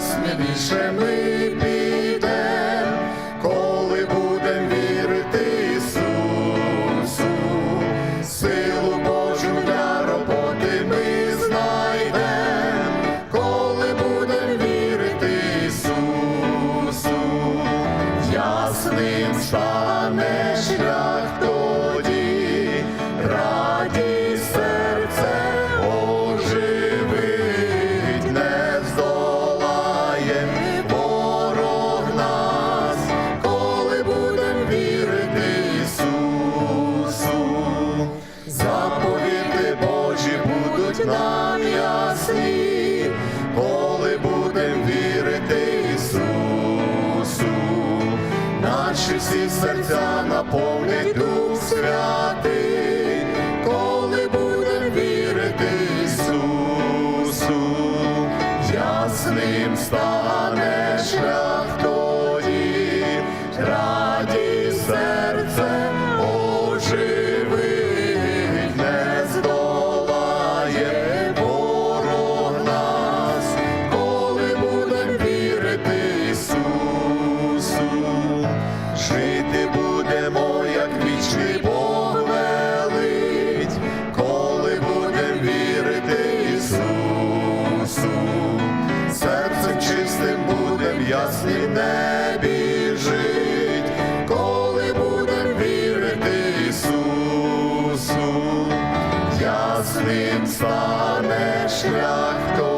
сміливіше ми підем, коли будем вірити Ісусу, силу Божу для роботи ми знайдем, коли будем вірити Ісусу, ясним стане шлях нам ясні, коли будем вірити Ісусу, наші всі серця наповнить Дух Святий, коли будем вірити Ісусу, ясним стане в ясні небі жить, коли будем вірити Ісусу, ясним стане шлях.